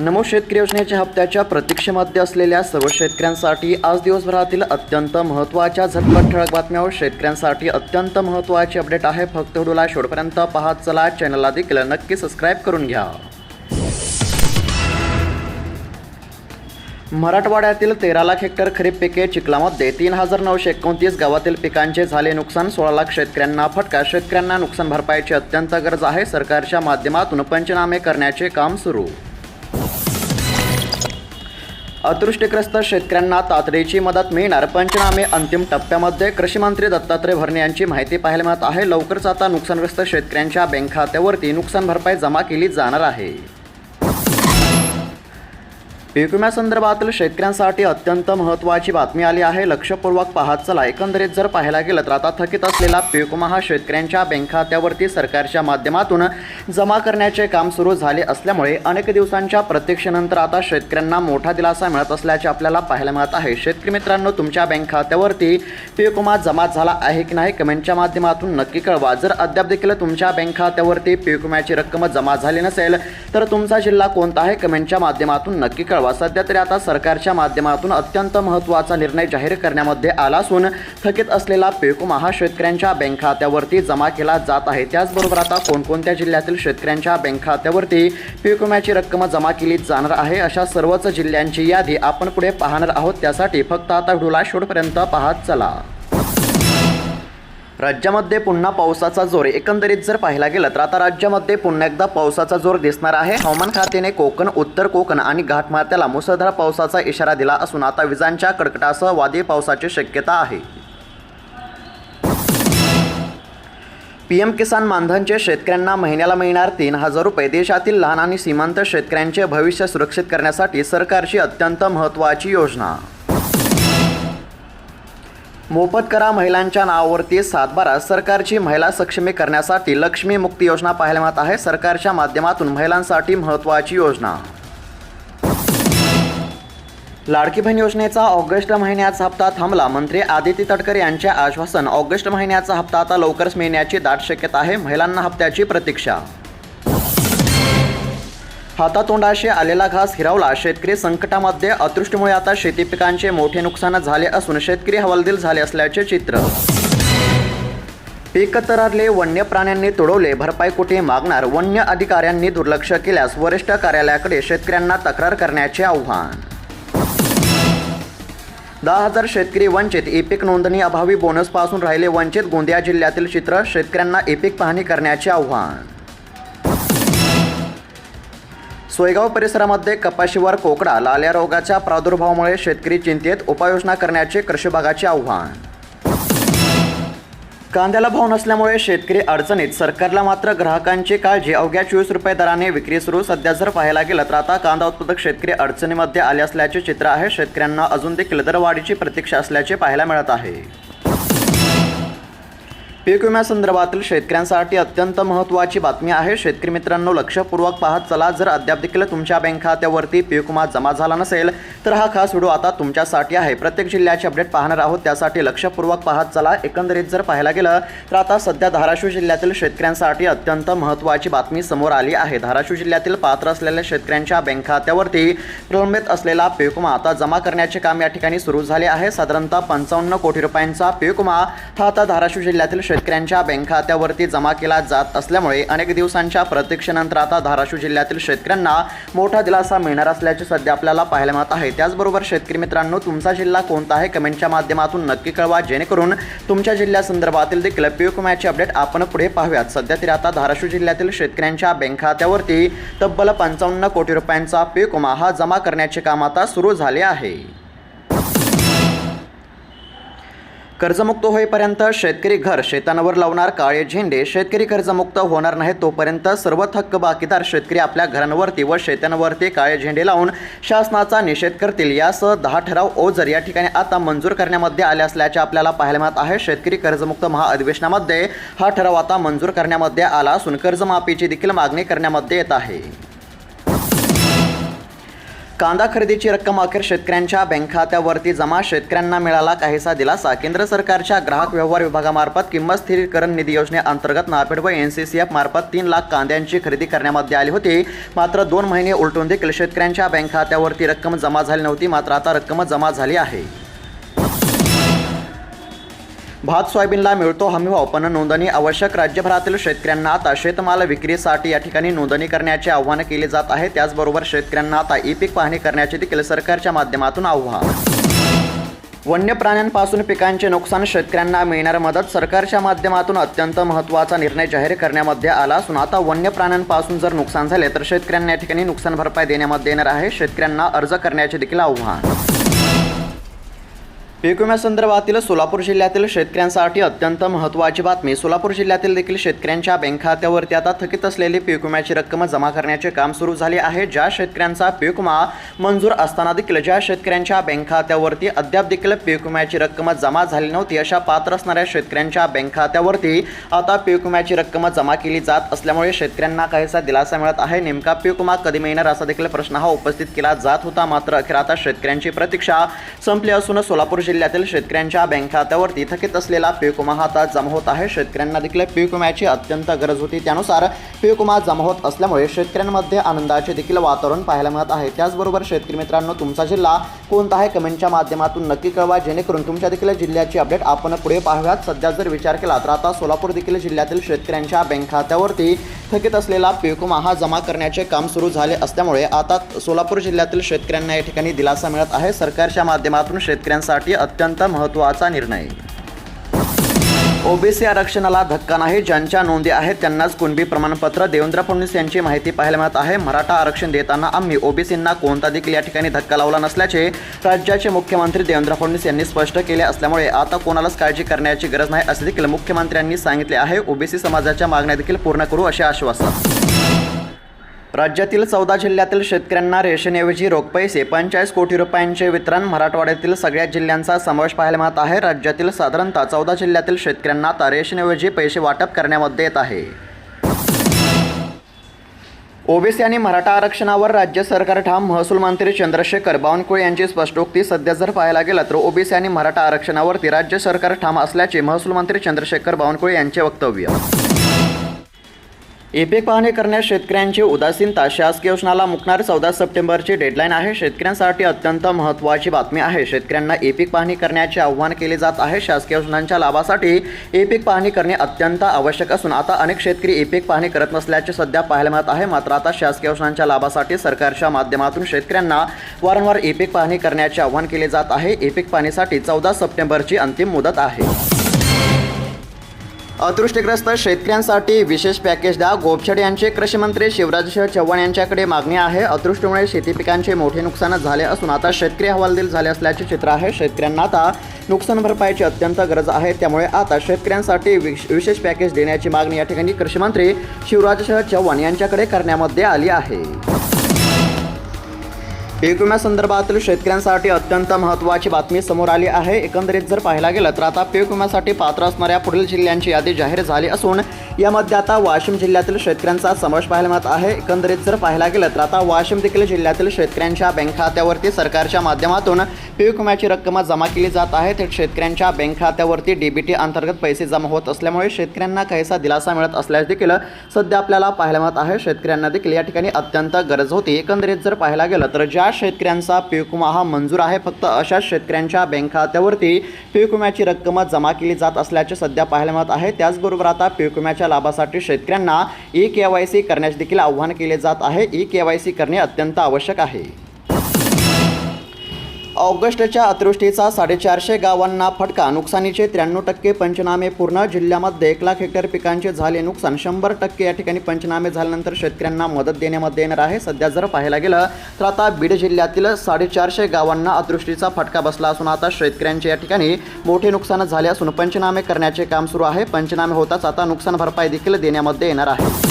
नमो शेतकरी योजनेच्या हप्त्याच्या प्रतीक्षेमध्ये असलेल्या सर्व शेतकऱ्यांसाठी आज दिवसभरातील अत्यंत महत्त्वाच्या झटपट ठळक बातम्यावर शेतकऱ्यांसाठी अत्यंत महत्त्वाचे अपडेट आहे. फक्त व्हिडिओला शेवटपर्यंत पाहत चला. चॅनलला देखील नक्की सबस्क्राईब करून घ्या. मराठवाड्यातील तेरा लाख हेक्टर खरीप पिके चिखलामध्ये तीन हजार नऊशे एकोणतीस गावातील पिकांचे झाले नुकसान सोळा लाख शेतकऱ्यांना फटका. शेतकऱ्यांना नुकसान भरपाईची अत्यंत गरज आहे. सरकारच्या माध्यमातून पंचनामे करण्याचे काम सुरू. अतृष्टीग्रस्त शेतकऱ्यांना तातडीची मदत मिळणार. पंचनामे अंतिम टप्प्यामध्ये कृषी मंत्री दत्तात्रय भरणे यांची माहिती पाहायला मिळत आहे. लवकरच आता नुकसानग्रस्त शेतकऱ्यांच्या बँक खात्यावरती नुकसान भरपाई जमा केली जाणार आहे. पीक विम्यासंदर्भातील शेतकऱ्यांसाठी अत्यंत महत्त्वाची बातमी आली आहे. लक्षपूर्वक पाहत चला. एकंदरीत जर पाहायला गेलं तर आता थकीत असलेला पीक विमा हा शेतकऱ्यांच्या बँक खात्यावरती सरकारच्या माध्यमातून जमा करण्याचे काम सुरू झाले असल्यामुळे अनेक दिवसांच्या प्रतीक्षेनंतर आता शेतकऱ्यांना मोठा दिलासा मिळत असल्याचे आपल्याला पाहायला मिळत आहे. शेतकरी मित्रांनो तुमच्या बँक खात्यावरती पीक विमा जमा झाला आहे की नाही कमेंटच्या माध्यमातून नक्की कळवा. जर अद्याप देखील तुमच्या बँक खात्यावरती पीक विम्याची रक्कम जमा झाली नसेल तर तुमचा जिल्हा कोणता आहे? कमेंटच्या माध्यमातून नक्की कळवा. सध्या तरी आता सरकारच्या माध्यमातून अत्यंत महत्त्वाचा निर्णय जाहीर करण्यामध्ये आला असून थकीत असलेला पीक महा हा शेतकऱ्यांच्या बँक खात्यावरती जमा केला जात आहे. त्याचबरोबर आता कोणकोणत्या जिल्ह्यातील शेतकऱ्यांच्या बँक खात्यावरती पीक विम्याची रक्कम जमा केली जाणार आहे अशा सर्वच जिल्ह्यांची यादी आपण पुढे पाहणार आहोत. त्यासाठी फक्त आता व्हिडिओला शेवटपर्यंत पाहत चला. राज्यामध्ये पुन्हा पावसाचा जोर. एकंदरीत जर पाहायला गेलं तर आता राज्यामध्ये पुन्हा एकदा पावसाचा जोर दिसणार आहे. हवामान खात्याने कोकण उत्तर कोकण आणि घाटमाथ्याला मुसळधार पावसाचा इशारा दिला असून आता विजांच्या कडकटासह वादळी पावसाची शक्यता आहे. पीएम किसान मानधनचे शेतकऱ्यांना महिन्याला मिळणार तीन हजार रुपये. देशातील लहान आणि सीमांत शेतकऱ्यांचे भविष्य सुरक्षित करण्यासाठी सरकारची अत्यंत महत्त्वाची योजना. मोफत करा महिलांच्या नावावरती सातबारा सरकारची महिला सक्षमीकरणासाठी लक्ष्मी मुक्ती योजना पाहायला मिळत आहे. सरकारच्या माध्यमातून महिलांसाठी महत्त्वाची योजना. लाडकी बहीण योजनेचा ऑगस्ट महिन्याचा हप्ता थांबला. मंत्री आदिती तटकरे यांचे आश्वासन ऑगस्ट महिन्याचा हप्ता आता लवकरच मिळण्याची दाट शक्यता आहे. महिलांना हप्त्याची प्रतीक्षा. हातातोंडाशी आलेला घास हिरावला. शेतकरी संकटामध्ये अतृष्टीमुळे आता शेती पिकांचे मोठे नुकसान झाले असून शेतकरी हवालदिल झाले असल्याचे चित्र. पीक तरारले वन्य प्राण्यांनी तुडवले भरपाई कुठे मागणार? वन्य अधिकाऱ्यांनी दुर्लक्ष केल्यास वरिष्ठ कार्यालयाकडे शेतकऱ्यांना तक्रार करण्याचे आव्हान. दहा हजार शेतकरी वंचित. ईपिक नोंदणी अभावी बोनसपासून राहिले वंचित. गोंदिया जिल्ह्यातील चित्र शेतकऱ्यांना ईपिक पाहणी करण्याचे आव्हान. सोयगाव परिसरामध्ये कपाशीवर कोकडा लाल्या रोगाच्या प्रादुर्भावामुळे शेतकरी चिंतेत उपाययोजना करण्याचे कृषी विभागाचे आव्हान. कांद्याला भाव नसल्यामुळे शेतकरी अडचणीत सरकारला मात्र ग्राहकांची काळजी. अवघ्या चोवीस रुपये दराने विक्री सुरू. सध्या जर पाहायला गेलं तर आता कांदा उत्पादक शेतकरी अडचणीमध्ये आले असल्याचे चित्र आहे. शेतकऱ्यांना अजून देखील दरवाढीची प्रतीक्षा असल्याचे पाहायला मिळत आहे. पीक विम्यासंदर्भातील शेतकऱ्यांसाठी अत्यंत महत्त्वाची बातमी आहे. शेतकरी मित्रांनो लक्षपूर्वक पाहत चला. जर अद्याप देखील तुमच्या बँक खात्यावरती पीक विमा जमा झाला नसेल तर हा खास व्हिडिओ आता तुमच्यासाठी आहे. प्रत्येक जिल्ह्याचे अपडेट पाहणार आहोत. त्यासाठी लक्षपूर्वक पाहत चला. एकंदरीत जर पाहायला गेलं तर आता सध्या धाराशिव जिल्ह्यातील शेतकऱ्यांसाठी अत्यंत महत्त्वाची बातमी समोर आली आहे. धाराशिव जिल्ह्यातील पात्र असलेल्या शेतकऱ्यांच्या बँक खात्यावरती प्रलंबित असलेला पीक विमा आता जमा करण्याचे काम या ठिकाणी सुरू झाले आहे. साधारणतः पंचावन्न कोटी रुपयांचा पीक विमा हा आता धाराशिव जिल्ह्यातील शेत शेतकऱ्यांच्या बँक खात्यावरती जमा केला जात असल्यामुळे अनेक दिवसांच्या प्रतीक्षेनंतर आता धाराशिव जिल्ह्यातील शेतकऱ्यांना मोठा दिलासा मिळणार असल्याचे सध्या आपल्याला पाहायला मिळत आहे. त्याचबरोबर शेतकरी मित्रांनो तुमचा जिल्हा कोणता आहे कमेंटच्या माध्यमातून नक्की कळवा. जेणेकरून तुमच्या जिल्ह्यासंदर्भातील देखील पीक विम्याचे अपडेट आपण पुढे पाहूयात. सध्या तरी आता धाराशिव जिल्ह्यातील शेतकऱ्यांच्या बँक खात्यावरती तब्बल पंचावन्न कोटी रुपयांचा पीक विमा हा जमा करण्याचे काम आता सुरू झाले आहे. कर्जमुक्त होईपर्यंत शेतकरी घर शेतांवर लावणार काळे झेंडे. शेतकरी कर्जमुक्त होणार नाही तोपर्यंत सर्व थक्क बाकीदार शेतकरी आपल्या घरांवरती व शेतांवरती काळे झेंडे लावून शासनाचा निषेध करतील. यासह दहा ठराव ओझर या ठिकाणी आता मंजूर करण्यामध्ये आले असल्याचे आपल्याला पाहायला मिळत आहे. शेतकरी कर्जमुक्त महाअधिवेशनामध्ये हा ठराव आता मंजूर करण्यामध्ये आला असून कर्जमाफीची देखील मागणी करण्यामध्ये येत आहे. कांदा खरेदीची रक्कम अखेर शेतकऱ्यांच्या बँक खात्यावरती जमा. शेतकऱ्यांना मिळाला काहीसा दिलासा. केंद्र सरकारच्या ग्राहक व्यवहार विभागामार्फत किंमत स्थिरीकरण निधी योजनेअंतर्गत नाफेड व एन सी सी एफ मार्फत तीन लाख कांद्यांची खरेदी करण्यामध्ये आली होती. मात्र दोन महिने उलटून देखील शेतकऱ्यांच्या बँक खात्यावरती रक्कम जमा झाली नव्हती. मात्र आता रक्कम जमा झाली आहे. भात सोयाबीनला मिळतो हमीभाव पण नोंदणी आवश्यक. राज्यभरातील शेतकऱ्यांना आता शेतमाल विक्रीसाठी या ठिकाणी नोंदणी करण्याचे आव्हान केले जात आहे. त्याचबरोबर शेतकऱ्यांना आता ई पीक पाहणी करण्याचे देखील सरकारच्या माध्यमातून आव्हान. वन्य प्राण्यांपासून पिकांचे नुकसान शेतकऱ्यांना मिळणार मदत सरकारच्या माध्यमातून अत्यंत महत्त्वाचा निर्णय जाहीर करण्यामध्ये आला असून आता वन्य प्राण्यांपासून जर नुकसान झाले तर शेतकऱ्यांना या ठिकाणी नुकसान भरपाई देण्यामध्ये येणार आहे. शेतकऱ्यांना अर्ज करण्याचे देखील आव्हान. पीक विम्यासंदर्भातील सोलापूर जिल्ह्यातील शेतकऱ्यांसाठी अत्यंत महत्त्वाची बातमी. सोलापूर जिल्ह्यातील देखील शेतकऱ्यांच्या बँक खात्यावरती आता थकीत असलेली पीक विम्याची रक्कम जमा करण्याचे काम सुरू झाले आहे. ज्या शेतकऱ्यांचा पीक विमा मंजूर असताना देखील ज्या शेतकऱ्यांच्या बँक खात्यावरती अद्याप देखील पीक विम्याची रक्कम जमा झाली नव्हती अशा पात्र असणाऱ्या शेतकऱ्यांच्या बँक खात्यावरती आता पीक विम्याची रक्कम जमा केली जात असल्यामुळे शेतकऱ्यांना काहीसा दिलासा मिळत आहे. नेमका पीक विमा कधी मिळणार असा देखील प्रश्न हा उपस्थित केला जात होता. मात्र अखेर आता शेतकऱ्यांची प्रतीक्षा संपली असून सोलापूर जिल्ह्यातील शेतकऱ्यांच्या बँक खात्यावरती थकीत असलेला पीक हा आता जमा होत आहे. शेतकऱ्यांना देखील पीक विम्याची अत्यंत गरज होती. त्यानुसार पीक जमा होत असल्यामुळे शेतकऱ्यांमध्ये आनंदाचे देखील वातावरण पाहायला मिळत आहे. त्याचबरोबर शेतकरी मित्रांनो तुमचा जिल्हा कोणता आहे कमेंटच्या माध्यमातून नक्की कळवा. जेणेकरून तुमच्या देखील जिल्ह्याची अपडेट आपण पुढे पाहूयात. सध्या जर विचार केला तर आता सोलापूर देखील जिल्ह्यातील शेतकऱ्यांच्या बँक खात्यावरती थकीत असलेला पीक हा जमा करण्याचे काम सुरू झाले असल्यामुळे आता सोलापूर जिल्ह्यातील शेतकऱ्यांना या ठिकाणी दिलासा मिळत आहे. सरकारच्या माध्यमातून शेतकऱ्यांसाठी अत्यंत महत्त्वाचा निर्णय. ओबीसी आरक्षणाला धक्का नाही ज्यांच्या नोंदी आहेत त्यांनाच कुणबी प्रमाणपत्र. देवेंद्र फडणवीस यांची माहिती पाहायला मिळत आहे. मराठा आरक्षण देताना आम्ही ओबीसींना कोणता देखील या ठिकाणी धक्का लावला नसल्याचे राज्याचे मुख्यमंत्री देवेंद्र फडणवीस यांनी स्पष्ट केले असल्यामुळे आता कोणालाच काळजी करण्याची गरज नाही असे देखील मुख्यमंत्र्यांनी सांगितले आहे. ओबीसी समाजाच्या मागण्या देखील पूर्ण करू असे आश्वासन. राज्यातील चौदा जिल्ह्यातील शेतकऱ्यांना रेशनऐवजी रोख पैसे पंचेचाळीस कोटी रुपयांचे वितरण मराठवाड्यातील सगळ्या जिल्ह्यांचा समावेश पाहायला मिळत आहे. राज्यातील साधारणतः चौदा जिल्ह्यातील शेतकऱ्यांना आता रेशनऐवजी पैसे वाटप करण्यामध्ये येत आहे. ओबीसी आणि मराठा आरक्षणावर राज्य सरकार ठाम महसूल मंत्री चंद्रशेखर बावनकुळे यांची स्पष्टोक्ती सध्या जर पाहायला गेलं तर ओबीसी आणि मराठा आरक्षणावरती राज्य सरकार ठाम असल्याचे महसूल मंत्री चंद्रशेखर बावनकुळे यांचे वक्तव्य. एपेक पाहणी करण्यास शेतकऱ्यांची उदासीनता शासकीय योजनाला मुकणार चौदा सप्टेंबरची डेडलाईन आहे. शेतकऱ्यांसाठी अत्यंत महत्त्वाची बातमी आहे. शेतकऱ्यांना एपिक पाहणी करण्याचे आव्हान केले जात आहे. शासकीय योजनांच्या लाभासाठी एपिक पाहणी करणे अत्यंत आवश्यक असून आता अनेक शेतकरी एपिक पाहणी करत नसल्याचे सध्या पाहायला मिळत आहे. मात्र आता शासकीय योजनांच्या लाभासाठी सरकारच्या माध्यमातून शेतकऱ्यांना वारंवार एपिक पाहणी करण्याचे आव्हान केले जात आहे. एपिक पाहणीसाठी चौदा सप्टेंबरची अंतिम मुदत आहे. अतृष्टीग्रस्त शेतकऱ्यांसाठी विशेष पॅकेज द्या. गोपछड यांचे कृषी मंत्री शिवराज चव्हाण यांच्याकडे मागणी आहे. अदृष्टमुळे शेती पिकांचे मोठे नुकसान झाले असून आता शेतकरी हवालदिल झाले असल्याचे चित्र आहे. शेतकऱ्यांना आता नुकसान भरपाईची अत्यंत गरज आहे. त्यामुळे आता शेतकऱ्यांसाठी विश- विशेष पॅकेज देण्याची मागणी या ठिकाणी कृषी मंत्री शिवराज चव्हाण यांच्याकडे करण्यामध्ये आली आहे. पीक विम्यासंदर्भातील शेतकऱ्यांसाठी अत्यंत महत्त्वाची बातमी समोर आली आहे. एकंदरीत जर पाहायला गेलं तर आता पीक विम्यासाठी पात्र असणाऱ्या पुढील जिल्ह्यांची यादी जाहीर झाली असून यामध्ये आता वाशिम जिल्ह्यातील शेतकऱ्यांचा समावेश पाहायला मिळत आहे. एकंदरीत जर पाहायला गेलं तर आता वाशिम देखील जिल्ह्यातील शेतकऱ्यांच्या बँक खात्यावरती सरकारच्या माध्यमातून पीक विम्याची रक्कम जमा केली जात आहे. थेट शेतकऱ्यांच्या बँक खात्यावरती डीबीटी अंतर्गत पैसे जमा होत असल्यामुळे शेतकऱ्यांना काहीसा दिलासा मिळत असल्यास देखील सध्या आपल्याला पाहायला मिळत आहे. शेतकऱ्यांना देखील या ठिकाणी अत्यंत गरज होती. एकंदरीत जर पाहायला गेलं तर ज्या शेतकऱ्यांचा पीक विमा हा मंजूर आहे. फक्त अशा शेतकऱ्यांच्या बँक खात्यावरती पीक विम्याची रक्कम जमा केली जात असल्याचे सध्या पाहायला मिळत आहे. त्याचबरोबर आता पीक विम्याच्या लाभासाठी शेतकऱ्यांना ई के वाय सी करण्यास देखील आव्हान केले जात आहे. ई के वाय सी करणे अत्यंत आवश्यक आहे. ऑगस्टच्या अतिवृष्टीचा साडेचारशे गावांना फटका. नुकसानीचे त्र्याण्णव टक्के पंचनामे पूर्ण. जिल्ह्यामध्ये एक लाख हेक्टर पिकांचे झाले नुकसान. शंभर टक्के या ठिकाणी पंचनामे झाल्यानंतर शेतकऱ्यांना मदत देण्यामध्ये येणार आहे. सध्या जर पाहायला गेलं तर आता बीड जिल्ह्यातील साडेचारशे गावांना अतिवृष्टीचा फटका बसला असून आता शेतकऱ्यांचे या ठिकाणी मोठे नुकसान झाले असून पंचनामे करण्याचे काम सुरू आहे. पंचनामे होताच आता नुकसान भरपाई देखील देण्यामध्ये येणार आहे.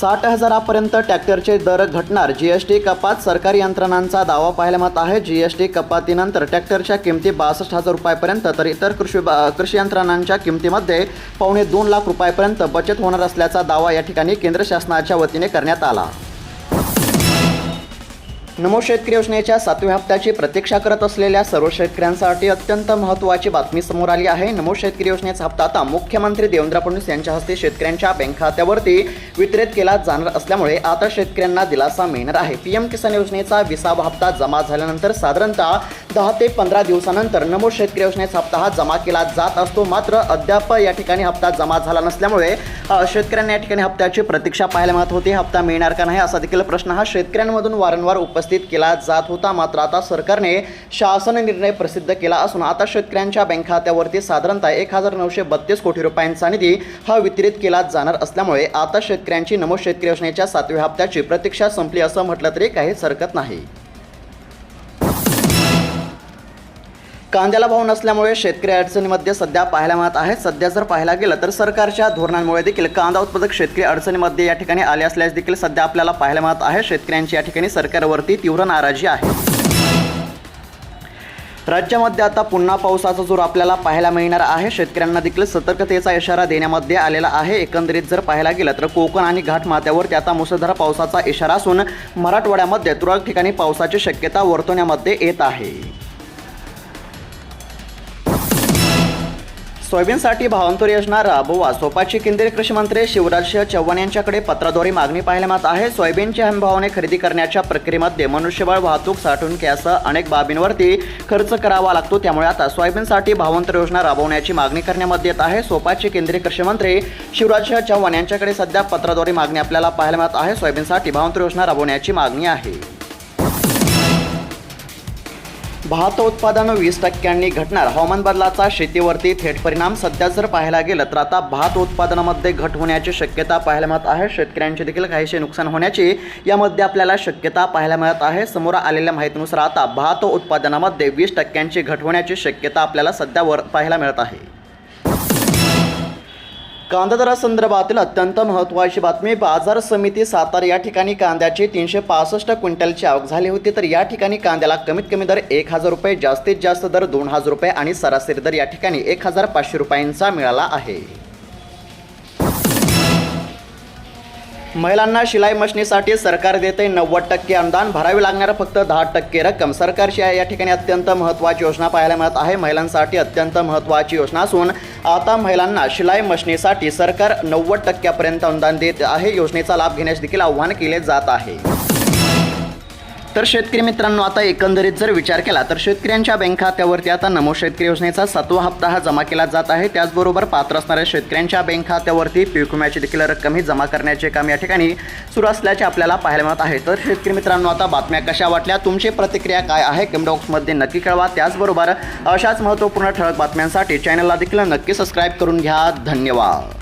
साठ हजारापर्यंत ट्रॅक्टरचे दर घटणार. जीएसटी कपात सरकारी यंत्रणांचा दावा पाहायला मत आहे. जीएसटी कपातीनंतर ट्रॅक्टरच्या किमती बासष्ट हजार रुपयापर्यंत तर इतर कृषी बा- कृषी यंत्रणांच्या किमतीमध्ये पावणे दोन लाख रुपयापर्यंत बचत होणार असल्याचा दावा या ठिकाणी केंद्र शासनाच्या वतीने करण्यात आला. नमो शेतकरी योजनेच्या सातव्या हप्त्याची प्रतीक्षा करत असलेल्या सर्व शेतकऱ्यांसाठी अत्यंत महत्त्वाची बातमी समोर आली आहे. नमो शेतकरी योजनेचा हप्ता आता मुख्यमंत्री देवेंद्र फडणवीस यांच्या हस्ते शेतकऱ्यांच्या बँक खात्यावरती वितरित केला जाणार असल्यामुळे आता शेतकऱ्यांना दिलासा मिळणार आहे. पीएम किसान योजनेचा विसावा हप्ता जमा झाल्यानंतर साधारणतः दहा ते पंधरा दिवसानंतर नमो शेतकरी योजनेचा हप्ता हा जमा केला जात असतो. मात्र अद्याप या ठिकाणी हप्ता जमा झाला नसल्यामुळे शेतकऱ्यांना या ठिकाणी हप्त्याची प्रतीक्षा पाहायला मिळत होती. हप्ता मिळणार का नाही असा देखील प्रश्न हा शेतकऱ्यांमधून वारंवार उपस्थित केला जात होता. मात्र आता सरकारने शासन निर्णय प्रसिद्ध केला असून आता शेतकऱ्यांच्या बँक खात्यावरती साधारणतः एक हजार नऊशे बत्तीस कोटी रुपयांचा निधी हा वितरित केला जाणार असल्यामुळे आता शेतकऱ्यांची नमो शेतकरी योजनेच्या सातव्या हप्त्याची प्रतीक्षा संपली असं म्हटलं तरी काहीच हरकत नाही. कांद्याला भाव नसल्यामुळे शेतकरी अडचणीमध्ये सध्या पाहायला मिळत आहे सध्या जर पाहायला गेलं तर सरकारच्या धोरणांमुळे देखील कांदा उत्पादक शेतकरी अडचणीमध्ये या ठिकाणी आले असल्यास देखील सध्या आपल्याला पाहायला मिळत आहे. शेतकऱ्यांची या ठिकाणी सरकारवरती तीव्र नाराजी आहे. राज्यामध्ये आता पुन्हा पावसाचा जोर आपल्याला पाहायला मिळणार आहे. शेतकऱ्यांना देखील सतर्कतेचा इशारा देण्यामध्ये आलेला आहे. एकंदरीत जर पाहायला गेलं तर कोकण आणि घाटमाथ्यावरती आता मुसळधार पावसाचा इशारा असून मराठवाड्यामध्ये तुरळक ठिकाणी पावसाची शक्यता वर्तवण्यामध्ये येत आहे. सोयाबीनसाठी भावांतर योजना राबवा. सोपाची केंद्रीय कृषी मंत्री शिवराजसिंह चव्हाण यांच्याकडे पत्राद्वारे मागणी पाहायला मिळत आहे. सोयाबीनच्या हमीभावाने खरेदी करण्याच्या प्रक्रियेमध्ये मनुष्यबळ वाहतूक साठवणुकीसह अनेक बाबींवरती खर्च करावा लागतो. त्यामुळे आता सोयाबीनसाठी भावांतर योजना राबवण्याची मागणी करण्यामध्ये येत आहे. सोपाचे केंद्रीय कृषी मंत्री शिवराजसिंह चव्हाण यांच्याकडे सध्या पत्राद्वारे मागणी आपल्याला पाहायला मिळत आहे. सोयाबीनसाठी भावांतर योजना राबवण्याची मागणी आहे. भात उत्पादन वीस टक्क्यांनी घटणार. हवामान बदलाचा शेतीवरती थेट परिणाम. सध्या जर पाहायला गेलं तर आता भात उत्पादनामध्ये घट होण्याची शक्यता पाहायला मिळत आहे. शेतकऱ्यांचे देखील काहीसे नुकसान होण्याची यामध्ये आपल्याला शक्यता पाहायला मिळत आहे. समोर आलेल्या माहितीनुसार आता भात उत्पादनामध्ये वीस टक्क्यांची घट होण्याची शक्यता आपल्याला सध्या वर पाहायला मिळत आहे. कांदा दरासंदर्भातील अत्यंत महत्त्वाची बातमी बाजार समिती सातारा या ठिकाणी कांद्याची तीनशे पासष्ट क्विंटलची आवक झाली होती. तर या ठिकाणी कांद्याला कमीत कमी दर एक हजार रुपये जास्तीत जास्त दर दोन हजार रुपये आणि सरासरी दर या ठिकाणी एक हजार पाचशे रुपयांचा मिळाला आहे. महिलांना शिलाई मशिनीसाठी सरकार देते नव्वद टक्के अनुदान भरावे लागणारं फक्त दहा टक्के रक्कम. सरकारची आहे या ठिकाणी अत्यंत महत्त्वाची योजना पाहायला मिळत आहे. महिलांसाठी अत्यंत महत्त्वाची योजना असून आता महिलांना शिलाई मशिनीसाठी सरकार नव्वद टक्क्यापर्यंत अनुदान देत आहे. योजनेचा लाभ घेण्यास देखील आव्हान केले जात आहे. तर शेतकरी मित्रांनो आता एकंदरीत जर विचार केला तर शेतकऱ्यांच्या बँक खात्यावरती आता नमो शेतकरी योजनेचा सातवा हप्ता हा जमा केला जात आहे. त्याचबरोबर पात्र असणाऱ्या शेतकऱ्यांच्या बँक खात्यावरती पीक विम्याची देखील रक्कमही जमा करण्याचे काम या ठिकाणी सुरू असल्याचे आपल्याला पाहायला मिळत आहे. तर शेतकरी मित्रांनो आता बातम्या कशा वाटल्या? तुमची प्रतिक्रिया काय आहे? कमेंट बॉक्समध्ये नक्की कळवा. त्याचबरोबर अशाच महत्त्वपूर्ण ठळक बातम्यांसाठी चॅनलला देखील नक्की सबस्क्राईब करून घ्या. धन्यवाद.